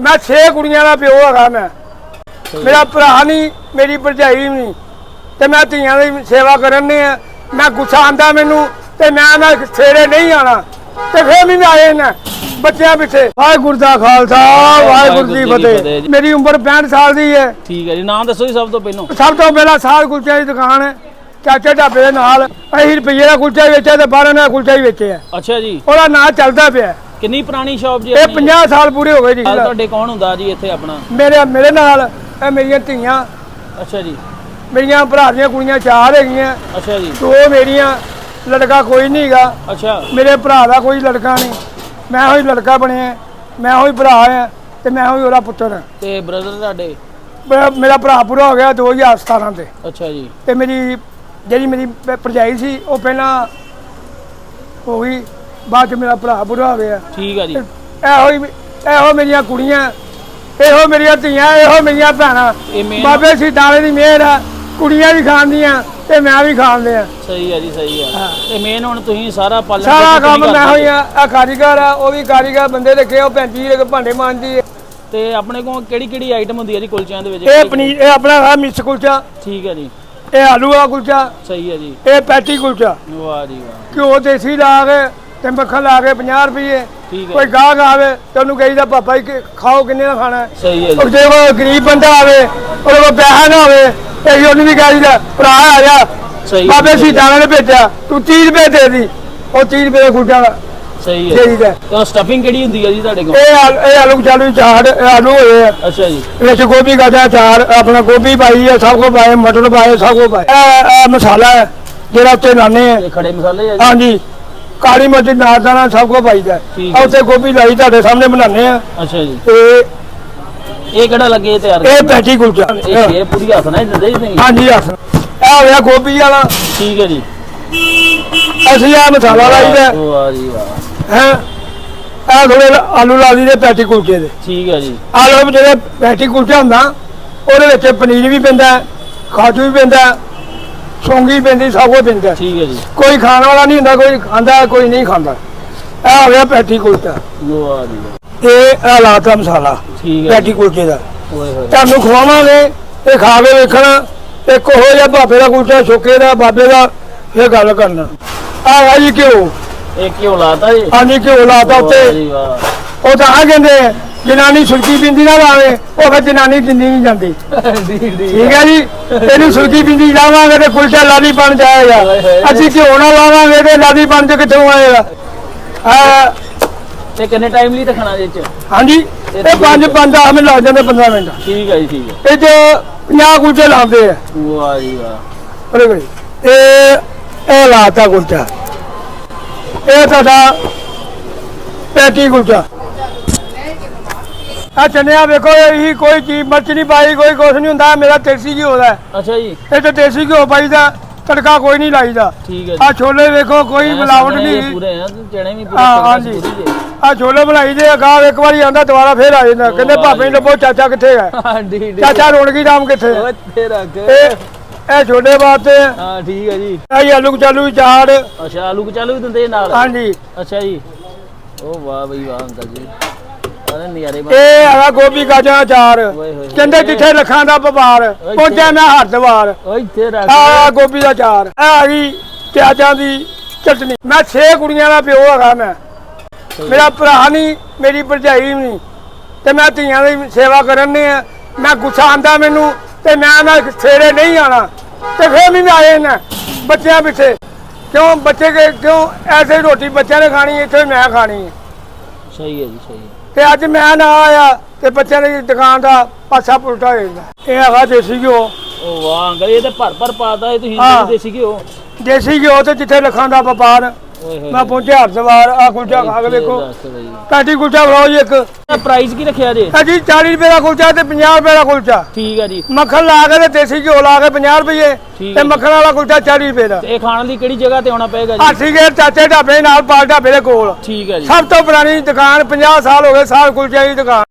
ਮੈਂ 6 ਕੁੜੀਆਂ ਦਾ ਪਿਓ ਹੈਗਾ ਮੈਂ। ਮੇਰਾ ਭਰਾ ਨਹੀਂ ਮੇਰੀ ਭਰਜਾਈ ਨਹੀਂ ਤੇ ਮੈਂ ਧੀਆਂ ਦੀ ਸੇਵਾ ਕਰਨ ਨੇ ਆ। ਮੈਂ ਗੁੱਸਾ ਆਂਦਾ ਮੈਨੂੰ ਤੇ ਮੈਂ ਨਾ ਸਵੇਰੇ ਨਹੀਂ ਆਣਾ। ਤੇ ਫੇਰ ਵੀ ਮੈਂ ਆਏ ਨਾ ਬੱਚਿਆਂ ਪਿੱਛੇ। ਵਾਹਿਗੁਰੂ ਦਾ ਖਾਲਸਾ ਵਾਹਿਗੁਰੂ ਜੀ ਫਤਿਹ। ਮੇਰੀ ਉਮਰ 65 ਸਾਲ ਦੀ ਹੈ। ਠੀਕ ਹੈ ਜੀ ਨਾਮ ਦੱਸੋ ਜੀ ਸਭ ਤੋਂ ਪਹਿਲਾਂ। ਸਭ ਤੋਂ ਪਹਿਲਾਂ ਸਾਲ ਕੁਲਚੇ ਦੀ ਦੁਕਾਨ ਹੈ ਚਾਚੇ ਢਾਬੇ ਦੇ ਨਾਲ। ਅਸੀਂ ਰੁਪਈਏ ਦਾ ਕੁਲਚਾ ਵੇਚਿਆ ਤੇ 12 ਦਾ ਕੁਲਚਾ ਹੀ ਵੇਚਿਆ। ਅੱਛਾ ਜੀ। ਉਹਦਾ ਨਾਂ ਚੱਲਦਾ ਪਿਆ। ਕਿੰਨੀ ਪੁਰਾਣੀ ਸ਼ਾਪ ਜੀ ਇਹ ਆਪਣੀ? 50 ਸਾਲ ਪੂਰੇ ਹੋ ਗਏ ਜੀ। ਤੁਹਾਡੇ ਕੌਣ ਹੁੰਦਾ ਜੀ ਇੱਥੇ ਆਪਣਾ? ਮੇਰੇ ਮੇਰੇ ਨਾਲ ਇਹ ਮੇਰੀਆਂ ਧੀਆਂ। ਅੱਛਾ ਜੀ। ਮੇਰੀਆਂ ਭਰਾ ਦੀਆਂ ਕੁੜੀਆਂ ਚਾਰ ਹੈਗੀਆਂ। ਅੱਛਾ ਜੀ। ਦੋ ਮੇਰੀਆਂ ਲੜਕਾ ਕੋਈ ਨਹੀਂ ਹੈਗਾ। ਅੱਛਾ। ਮੇਰੇ ਭਰਾ ਦਾ ਕੋਈ ਲੜਕਾ ਨਹੀਂ ਮੈਂ ਹੋਈ ਲੜਕਾ ਬਣਿਆ ਮੈਂ ਹੋਈ ਭਰਾ ਆ ਤੇ ਮੈਂ ਹੋਈ ਉਹਦਾ ਪੁੱਤਰ ਹਾਂ ਤੇ ਬ੍ਰਦਰ ਤੁਹਾਡੇ? ਮੇਰਾ- ਭਰਾ ਪੂਰਾ ਹੋ ਗਿਆ 2017 ਤੇ। ਅੱਛਾ ਜੀ। ਤੇ ਮੇਰੀ ਜਿਹੜੀ ਮੇਰੀ ਭਰਜਾਈ ਸੀ ਉਹ ਪਹਿਲਾਂ ਹੋ ਗਈ ਬਾਅਦ ਚ ਮੇਰਾ ਭਰਾ ਹੋ ਗਿਆ ਠੀਕ ਹੈ ਜੀ। ਇਹੋ ਹੀ ਇਹੋ ਮੇਰੀਆਂ ਕੁੜੀਆਂ ਇਹੋ ਮੇਰੀਆਂ ਧੀਆਂ ਇਹੋ ਮੇਰੀਆਂ ਭੈਣਾਂ। ਇਹ ਮੇਨ ਬਾਬੇ ਦੀ ਮਿਹਰ ਆ। ਕੁੜੀਆਂ ਵੀ ਖਾਂਦੀਆਂ ਤੇ ਮੈਂ ਵੀ ਖਾਂਦੇ ਆ। ਸਹੀ ਹੈ ਜੀ ਸਹੀ ਹੈ। ਤੇ ਮੇਨ ਹੁਣ ਤੁਸੀਂ ਸਾਰਾ ਪਾਲਣ ਸਾਰਾ ਪੋਸ਼ਣ ਕੰਮ ਮੈਂ ਕਰਦੇ ਹੋਈ ਆ। ਆ ਕਾਰੀਗਰ ਆ ਉਹ ਵੀ ਕਾਰੀਗਰ ਬੰਦੇ ਰੱਖੇ ਉਹ ਭੈਂਜੀ ਦੇ ਭਾਂਡੇ ਮਾਂਜਦੀ ਤੇ ਆਪਣੇ ਕੋਲ ਕਿਹੜੀ ਕਿਹੜੀ ਆਈਟਮ ਹੁੰਦੀ ਹੈ ਜੀ ਕੁਲਚਿਆਂ ਦੇ ਵਿੱਚ? ਇਹ ਪਨੀਰ ਇਹ ਆਪਣਾ ਹੈ ਮਿਕਸ ਕੁਲਚਾ। ਠੀਕ ਹੈ ਜੀ। ਇਹ ਆਲੂ ਵਾਲਾ ਕੁਲਚਾ। ਸਹੀ ਹੈ ਜੀ। ਇਹ ਪੈਟੀ ਕੁਲਚਾ। ਵਾਹ ਜੀ ਵਾਹ। ਘਿਓ ਦੇਸੀ ਲਾ ਕੇ ਤੇ ਮੱਖਣ ਲਾ ਕੇ 50 ਰੁਪਏ ਠੀਕ ਹੈ। ਕੋਈ ਗਾਹਕ ਆਵੇ ਤੇ ਉਹਨੂੰ ਕਹੀਦਾ ਪਾਪਾ ਜੀ ਕਿ ਖਾਓ ਕਿੰਨੇ ਦਾ ਖਾਣਾ? ਹੈ ਸਹੀ ਹੈ ਉਹ ਜੀ ਜੇ ਕੋਈ ਗਰੀਬ ਬੰਦਾ ਆਵੇ ਉਹਦੇ ਕੋਲ ਪੈਸਾ ਨਾ ਹੋਵੇ ਤੇ ਅਸੀਂ ਉਹਨੂੰ ਵੀ ਕਹੀਦਾ ਭਰਾ ਆ ਜਾ। ਸਹੀ ਬਾਬੇ ਸੀਤਾਂ ਨੇ ਭੇਜਿਆ। ਤੂੰ 30 ਰੁਪਏ ਦੇ ਦੀ। ਉਹ 30 ਰੁਪਏ ਦਾ ਸਹੀ ਹੈ। ਤਾਂ ਸਟਫਿੰਗ ਕਿਹੜੀ ਹੁੰਦੀ ਹੈ ਜੀ ਤੁਹਾਡੇ ਕੋਲ? ਇਹ ਆਲ- ਇਹ ਆਲੂ ਚਾਲੂ ਇਹ ਆਲੂ ਹੋਏ ਆ। ਅੱਛਾ ਜੀ। ਵਿੱਚ ਗੋਭੀ ਗਾਜਾ ਚਾਰ। ਆਪਣਾ ਗੋਭੀ ਪਾਈ ਹੈ ਸਭ ਕੁਝ ਪਾਏ ਮਟਰ ਪਾਏ ਸਭ ਕੁਝ ਪਾਏ ਇਹ ਇਹ ਮਸਾਲਾ ਹੈ ਜਿਹੜਾ ਉੱਤੇ ਲਾਣੇ ਆ। ਇਹ ਖੜੇ ਮਸਾਲੇ ਜੀ? ਹਾਂਜੀ। ਕਾਲੀ ਮਿਰਚ ਨਾਰਦਾਨਾ ਸਭ ਕੁਝ ਪਾਈਦਾ। ਠੀਕ ਆ ਹੈ। ਉੱਤੇ ਗੋਭੀ ਲਾਈ ਤੁਹਾਡੇ ਸਾਹਮਣੇ ਬਣਾਉਂਦੇ ਆ ਅੱਛਾ ਜੀ। ਤੇ ਇਹ ਕਿਹੜਾ ਲੱਗੇ ਤਿਆਰ? ਇਹ ਪੈਟੀ ਕੁਲਚਾ। ਇਹ ਇਹ ਪੂਰੀ ਹੱਥ ਨਾਲ ਹੀ ਦਿੰਦੇ ਜੀ ਤੁਸੀਂ? ਹਾਂਜੀ ਹੱਥ ਇਹ ਹੋਇਆ ਗੋਭੀ ਵਾਲਾ। ਠੀਕ ਹੈ ਜੀ। ਅਸੀਂ ਆ ਮਸਾਲਾ ਲਾਈਦਾ। ਵਾਹ ਜੀ ਵਾਹ। ਹੈ? ਇਹ ਥੋੜੇ ਆਲੂ ਲਾ ਦਈਦੇ ਪੈਟੀ ਕੁਲਚੇ ਦੇ। ਠੀਕ ਹੈ ਜੀ। ਆਲੂ ਜਿਹੜੇ ਪੈਟੀ ਕੁਲਚਾ ਹੁੰਦਾ ਉਹਦੇ ਵਿੱਚ ਪਨੀਰ ਵੀ ਪੈਂਦਾ ਹੈ, ਕਾਜੂ ਵੀ ਪੈਂਦਾ ਹੈ, ਸੌਂਗੀ ਪੈਂਦੀ ਸਭ ਕੁਝ ਹੈ। ਠੀਕ ਹੈ ਜੀ। ਕੋਈ ਖਾਣ ਵਾਲਾ ਨਹੀਂ ਹੁੰਦਾ ਕੋਈ ਖਾਂਦਾ ਕੋਈ ਨਹੀਂ ਖਾਂਦਾ। ਇਹ ਹੋ ਗਿਆ ਪੈਟੀ ਕੁਲਚਾ। ਵਾਹ ਜੀ। ਵਾਹ ਤੇ ਇਹ ਲਾਤਾ ਮਸਾਲਾ ਠੀਕ ਹੈ ਪੈਟੀ। ਕੁਲਚੇ ਦਾ। ਓਏ ਹੋਏ। ਤੁਹਾਨੂੰ ਖਵਾਵਾਂਗੇ ਤੇ ਖਾ ਕੇ ਵੇਖਣਾ ਇੱਕ ਹੋ ਜਿਹਾ ਬਾਬੇ ਦਾ ਕੁਲਚਾ ਛੋਕੇ ਦਾ ਬਾਬੇ ਦਾ ਇਹ ਗੱਲ ਕਰਨਾ। ਆ ਵਾ ਜੀ ਘਿਓ। ਇਹ ਕਿਉਂ ਲਾਤਾ ਜੀ। ਹਾਂਜੀ ਘਿਓ ਲਾਤਾ ਉੱਤੇ। ਉਹ ਤਾਂ ਆ ਕਹਿੰਦੇ ਜਨਾਨੀ ਸੁਰਕੀ ਬਿੰਦੀ ਨਾ ਲਾਵੇ ਉਹ ਫਿਰ ਜਨਾਨੀ ਦਿੰਦੀ ਨਹੀਂ ਜਾਂਦੀ। ਠੀਕ ਹੈ ਜੀ? ਇਹਨੂੰ ਸੁਰਕੀ ਬਿੰਦੀ ਲਾਵਾਂਗੇ ਤੇ ਕੁਲਚਾ ਲਾਦੀ ਬਣ ਜਾਏਗਾ। ਅਸੀਂ ਘਿਓ ਨਾ ਲਾਵਾਂਗੇ ਤੇ ਲਾਦੀ ਬਣ ਚ ਕਿੱਥੋਂ ਆਏਗਾ? ਆ ਤੇ ਕਿੰਨੇ ਟਾਈਮ ਲਈ ਰੱਖਣਾ ਜੀ ਚ? ਹਾਂਜੀ। ਇਹ ਪੰਜ ਪੰਜ ਆ ਮਿੰਟ ਲੱਗ ਜਾਂਦੇ 15 ਮਿੰਟ। ਠੀਕ ਹੈ ਜੀ ਠੀਕ ਹੈ। ਇਹ ਚ 50 ਕੁਲਚੇ ਲਾਉਂਦੇ ਆ। ਵਾਹ ਜੀ ਵਾਹ। ਅਰੇ ਬਈ ਇਹ ਇਹ ਲਾਤਾ ਕੁਲਚਾ। ਇਹ ਤੁਹਾਡਾ ਪੈਟੀ ਕੁਲਚਾ। ਆ ਚੰਨਿਆ ਵੇਖੋ ਇਹੀ ਕੋਈ ਚੀਜ਼ ਮਿਰਚ ਨਹੀਂ ਪਾਈ ਕੋਈ ਕੁਛ ਨਹੀਂ ਹੁੰਦਾ ਮੇਰਾ ਦੇਸੀ ਘਿਓ ਦਾ। ਹੈ। ਅੱਛਾ ਜੀ। ਇਹ ਤੇ ਦੇਸੀ ਘਿਓ ਪਾਈਦਾ ਤੜਕਾ ਕੋਈ ਨਹੀਂ ਲਾਈਦਾ। ਠੀਕ ਹੈ ਆ ਛੋਲੇ ਵੇਖੋ ਕੋਈ ਮਿਲਾਵਟ ਸੁਣਿਆ ਨਹੀਂ। ਪੂਰੇ ਆ ਤੇ ਚਣੇ ਵੀ ਪੂਰੇ ਹਾਂ, ਪੂਰੇ ਹਾਂਜੀ। ਪੂਰੀ ਜੇ। ਆ ਛੋਲੇ ਬਣਾਈ ਦੇ ਅਗਾਹ ਇੱਕ ਵਾਰੀ ਆਂਦਾ ਦੁਬਾਰਾ ਫੇਰ ਆ ਜਾਂਦਾ। ਕਹਿੰਦੇ ਭਾਪੇ। ਨੂੰ ਲੱਭੋ ਚਾਚਾ ਕਿੱਥੇ ਹੈ? ਹਾਂ ਡੀ ਡੀ ਚਾਚਾ ਰੌਣਕੀ ਰਾਮ ਕਿੱਥੇ ਹੈ? ਓਏ ਤੇ ਰੱਖ ਇਹ ਛੋਲੇ ਬਾਤੇ ਹਾਂ। ਠੀਕ ਹੈ ਜੀ। ਇਹ ਆਲੂ ਚਾਲੂ ਚਾੜ। ਅੱਛਾ ਆਲੂ ਕਚਾਲੂ ਵੀ ਦਿੰਦੇ ਨਾਲ? ਹਾਂਜੀ। ਅੱਛਾ ਜੀ। ਉਹ ਵਾਹ ਬਈ ਵਾਹ ਅੰਕਲ ਜੀ। ਅਰੇ ਨਜ਼ਾਰੇ ਬਣ ਇਹ ਹੈਗਾ ਗੋਭੀ ਗਾਜਰਾਂ ਚਾਰ ਓਏ ਹੋਏ ਕਹਿੰਦੇ ਜਿੱਥੇ ਲੱਖਾਂ ਦਾ ਵਪਾਰ ਪਹੁੰਚਿਆ ਮੈਂ ਹਰਦਵਾਰ ਓਏ ਇੱਥੇ ਰੱਖ ਆ ਗੋਭੀ ਦਾ ਚਾਰ ਆ ਆ ਗਈ ਪਿਆਜ਼ਾਂ ਦੀ ਚਟਨੀ। ਮੈਂ 6 ਕੁੜੀਆਂ ਦਾ ਪਿਓ ਹੈਗਾ ਮੈਂ। ਮੇਰਾ ਭਰਾ ਨਹੀਂ ਮੇਰੀ ਭਰਜਾਈ ਨਹੀਂ। ਤੇ ਮੈਂ ਧੀਆਂ ਦੀ ਸੇਵਾ ਕਰਨ ਨੇ ਆ ਮੈਂ ਗੁੱਸਾ ਆਂਦਾ ਮੈਨੂੰ ਤੇ ਮੈਂ ਨਾ ਸਵੇਰੇ ਨਹੀਂ ਆਣਾ ਤੇ ਫੇਰ ਵੀ ਮੈਂ ਆਏ ਨਾ ਬੱਚਿਆਂ ਪਿੱਛੇ। ਕਿਉਂ ਬੱਚੇ ਕੇ ਕਿਉਂ ਐਸੇ ਰੋਟੀ ਬੱਚਿਆਂ ਨੇ ਖਾਣੀ ਇੱਥੇ ਮੈਂ ਖਾਣੀ। ਹੈ ਸਹੀ ਹੈ ਜੀ ਸਹੀ ਹੈ। ਤੇ ਅੱਜ ਮੈਂ ਨਾ ਆਇਆ ਤੇ ਬੱਚਿਆਂ ਦੀ ਦੁਕਾਨ ਦਾ ਪਾਸਾ ਪੁਲਟਾ ਹੋ ਜਾਂਦਾ ਇਹ ਹੈਗਾ ਦੇਸੀ ਘਿਓ। ਉਹ ਵਾਹ ਅੰਕਲ ਇਹ ਤਾਂ ਭਰ ਭਰ ਪਾਤਾ ਇਹ ਤੁਸੀਂ ਦੇਸੀ ਘਿਓ। ਦੇਸੀ ਘਿਓ ਤੇ ਜਿੱਥੇ ਲੱਖਾਂ ਦਾ ਵਪਾਰ। ਮੈਂ ਪਹੁੰਚਿਆ ਹਰਦਵਾਰ ਆ ਕੁਲਚਾ ਖਾ ਕੇ ਵੇਖੋ। ਕਾਟੀ ਕੁਲਚਾ ਬਣਾਓ ਜੀ ਇੱਕ? ਪ੍ਰਾਈਸ ਕੀ ਰੱਖਿਆ ਜੀ? ਅਜੀ 40 ਰੁਪਏ ਦਾ ਕੁਲਚਾ ਤੇ 50 ਰੁਪਏ ਦਾ ਕੁਲਚਾ। ਠੀਕ ਹੈ ਜੀ। ਮੱਖਣ ਲਾ ਕੇ ਤੇ ਦੇਸੀ ਘਿਓ ਲਾ ਕੇ 50 ਰੁਪਏ। ਤੇ। ਮੱਖਣ ਵਾਲਾ ਕੁਲਚਾ 40 ਰੁਪਏ ਦਾ। ਇਹ ਖਾਣ ਲਈ ਕਿਹੜੀ ਜਗ੍ਹਾ ਤੇ ਆਉਣਾ ਪਏਗਾ ਜੀ? ਹਾਸੀ ਗੇਰ ਚਾਚੇ ਢਾਬੇ ਨਾਲ ਪਾਲ ਢਾਬੇ ਦੇ ਕੋਲ। ਠੀਕ ਹੈ ਜੀ। ਸਭ ਤੋਂ ਪੁਰਾਣੀ ਦੁਕਾਨ 50 ਸਾਲ ਹੋ ਗਏ ਸਾਲ ਕੁਲਚੇ ਦੀ ਦੁਕਾਨ।